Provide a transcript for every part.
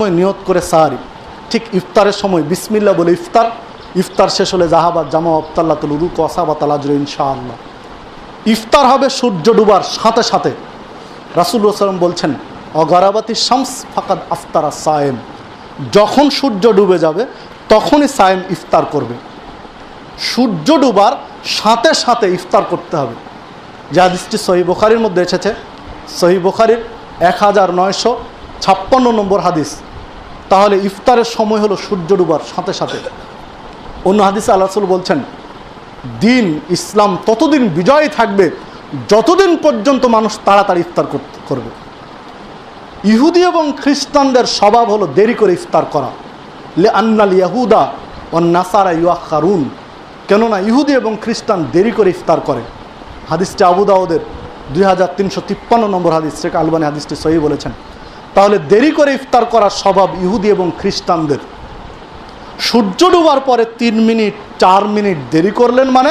সময় নিয়ত করে সাহারি। ঠিক ইফতারের সময় বিসমিল্লা বলে ইফতার। ইফতার শেষ হলে জাহাবাদ জামা আবতাল্লাতুল রুক আসাবাত আলাজর ইনশাআল্লাহ। ইফতার হবে সূর্য ডুবার সাথে সাথে। রাসুল্লাহ সাল্লাম বলছেন, অগরাবাতি শামস ফাকাদ আফতারা সায়েম। যখন সূর্য ডুবে যাবে, তখনই সায়েম ইফতার করবে। সূর্য ডুবার সাথে সাথে ইফতার করতে হবে। যে হাদিসটি সহি বোখারির মধ্যে এসেছে। সহি বোখারির এক হাজার নয়শো ছাপ্পান্ন নম্বর হাদিস। তাহলে ইফতারের সময় হলো সূর্য ডুবার সাথে সাথে। অন্য হাদিসে আল্লাহ রাসূল বলছেন, দিন ইসলাম ততদিন বিজয় থাকবে যতদিন পর্যন্ত মানুষ তাড়াতাড়ি ইফতার করবে। ইহুদি এবং খ্রিস্টানদের স্বভাব হলো দেরি করে ইফতার করা। লে আন্নাল ইয়াহুদা ও নাসারা খারুন কেননা ইহুদি এবং খ্রিস্টান দেরি করে ইফতার করে। হাদিসটি আবু দাউদের দুই হাজার তিনশো তিপ্পান্ন নম্বর হাদিস, শেখ আলবানি হাদিসটি সহি বলেছেন। তাহলে দেরি করে ইফতার করার স্বভাব ইহুদি এবং খ্রিস্টানদের। সূর্য ডুবার পরে তিন মিনিট, চার মিনিট দেরি করলেন মানে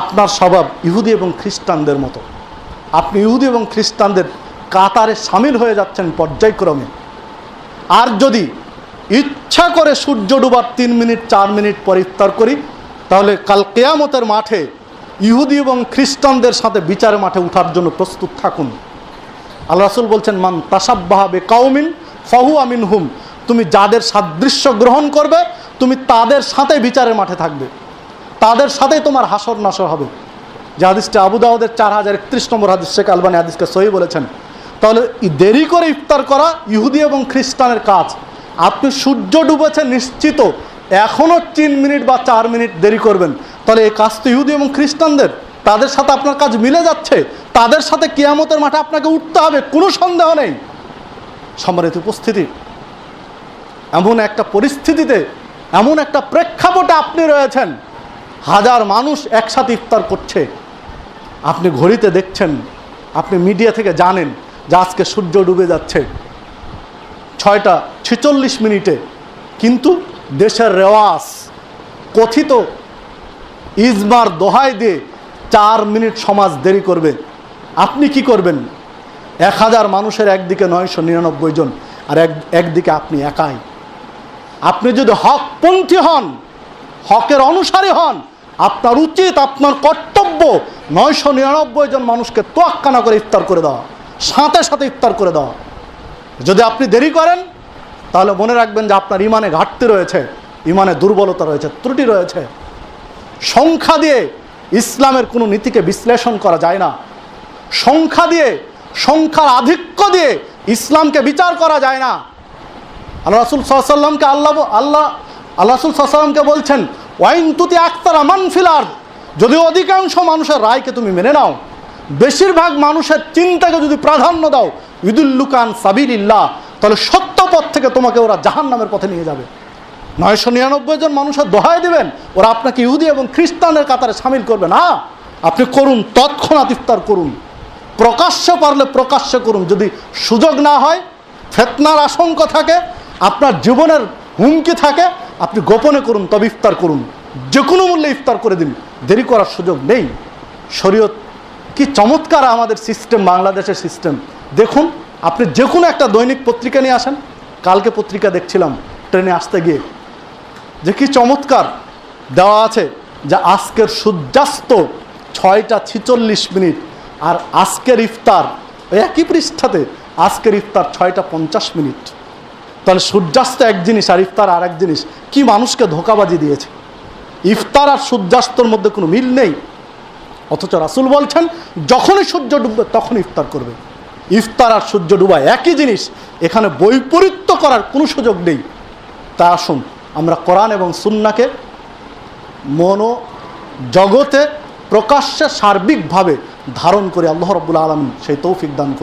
আপনার স্বভাব ইহুদি এবং খ্রিস্টানদের মতো। আপনি ইহুদি এবং খ্রিস্টানদের কাতারে সামিল হয়ে যাচ্ছেন পর্যায়ক্রমে। আর যদি ইচ্ছা করে সূর্য ডুবার তিন মিনিট, চার মিনিট পর ইফতার করি, তাহলে কাল কেয়ামতের মাঠে ইহুদি এবং খ্রিস্টানদের সাথে বিচারের মাঠে উঠার জন্য প্রস্তুত থাকুন। আল্লাহ রাসুল বলছেন, মান তাসাব্বাহাবে কাউমিন ফাহু আমিন হুম তুমি যাদের সাদৃশ্য গ্রহণ করবে, তুমি তাদের সাথে বিচারের মাঠে থাকবে। তাদের সাথেই তোমার হাসর নাসর হবে। যে হাদিসটা আবু দাউদের চার হাজার একত্রিশ নম্বর হাদিস শেখ আলবানি হাদিসকে সহি বলেছেন। তাহলে দেরি করে ইফতার করা ইহুদি এবং খ্রিস্টানের কাজ। আপনি সূর্য ডুবেছে নিশ্চিত এখনও তিন মিনিট বা চার মিনিট দেরি করবেন। তাহলে এই কাজ তো ইহুদি এবং খ্রিস্টানদের। তাদের সাথে আপনার কাজ মিলে যাচ্ছে। তাদের সাথে কিয়ামতের মাঠে আপনাকে উঠতে হবে, কোনো সন্দেহ নেই। সম্মানিত উপস্থিতি, এমন একটা পরিস্থিতিতে, এমন একটা প্রেক্ষাপটে আপনি রয়েছেন, হাজার মানুষ একসাথে ইফতার করছে। আপনি ঘড়িতে দেখছেন, আপনি মিডিয়া থেকে জানেন যে আজকে সূর্য ডুবে যাচ্ছে। ছয়টা ছেচল্লিশ মিনিটে, কিন্তু দেশের রেওয়াজ কথিত, ইজমার দোহাই দিয়ে চার মিনিট সমাজ দেরি করবে। আপনি কি করবেন? এক হাজার মানুষের একদিকে নয়শো নিরানব্বই জন আর এক, একদিকে আপনি একাই। আপনি যদি হকপন্থী হন, হকের অনুসারী হন, আপনার উচিত, আপনার কর্তব্য নয়শো নিরানব্বই জন মানুষকে তোয়াক্কানা করে ইফতার করে দেওয়া, সাথে সাথে ইফতার করে দেওয়া। যদি আপনি দেরি করেন, তাহলে মনে রাখবেন যে আপনার ইমানে ঘাটতি রয়েছে, ইমানে দুর্বলতা রয়েছে, ত্রুটি রয়েছে। সংখ্যা দিয়ে ইসলামের কোনো নীতিকে বিশ্লেষণ করা যায় না। সংখ্যা দিয়ে, সংখ্যার আধিক্য দিয়ে ইসলামকে বিচার করা যায় না। আল্লাহ রাসুল সাল্লামকে আল্লাহ আল্লাহ আল্লাহ রাসুল সাল্লামকে বলছেন, ওয়াইন তুতি আক্তার আমান ফিলার যদি অধিকাংশ মানুষের রায়কে তুমি মেনে নাও, বেশিরভাগ মানুষের চিন্তাকে যদি প্রাধান্য দাও ইদুল্লুকান সাবিল্লাহ তাহলে সত্য পথ থেকে তোমাকে ওরা জাহান নামের পথে নিয়ে যাবে। নয়শো নিরানব্বই জন মানুষের দোহায় দেবেন, ওরা আপনাকে ইহুদি এবং খ্রিস্টানের কাতারে সামিল করবে না। আপনি করুন, তৎক্ষণাৎ ইফতার করুন। প্রকাশ্যে পারলে প্রকাশ্য করুন। যদি সুযোগ না হয়, ফেতনার আশঙ্কা থাকে, আপনার জীবনের হুমকি থাকে, আপনি গোপনে করুন, তবে ইফতার করুন। যে কোনো মূল্যে ইফতার করে দিন। দেরি করার সুযোগ নেই। শরীয়ত কি চমৎকার আমাদের সিস্টেম, বাংলাদেশের সিস্টেম। দেখুন, আপনি যে কোনো একটা দৈনিক পত্রিকা নিয়ে আসেন। কালকে পত্রিকা দেখছিলাম, ট্রেনে আসতে গিয়ে। যে কি চমৎকার দেওয়া আছে যে আজকের সূর্যাস্ত ছয়টা ছিচল্লিশ মিনিট। আর আজকের ইফতার, একই পৃষ্ঠাতে আজকের ইফতার ছয়টা পঞ্চাশ মিনিট। তাহলে সূর্যাস্ত এক জিনিস আর ইফতার আর এক জিনিস, কি মানুষকে ধোকাবাজি দিয়েছে? ইফতার আর সূর্যাস্তর মধ্যে কোনো মিল নেই। অথচ রাসুল বলছেন, যখনই সূর্য ডুববে তখন ইফতার করবে। ইফতার আর সূর্য ডুবা একই জিনিস, এখানে বৈপরীত্য করার কোনো সুযোগ নেই। তা আসুন, আমরা কোরআন এবং সুন্নাকে মনো জগতে প্রকাশ্যে সার্বিকভাবে ধারণ করে আল্লাহ রব্বুল আলম সেই তৌফিক দান করুন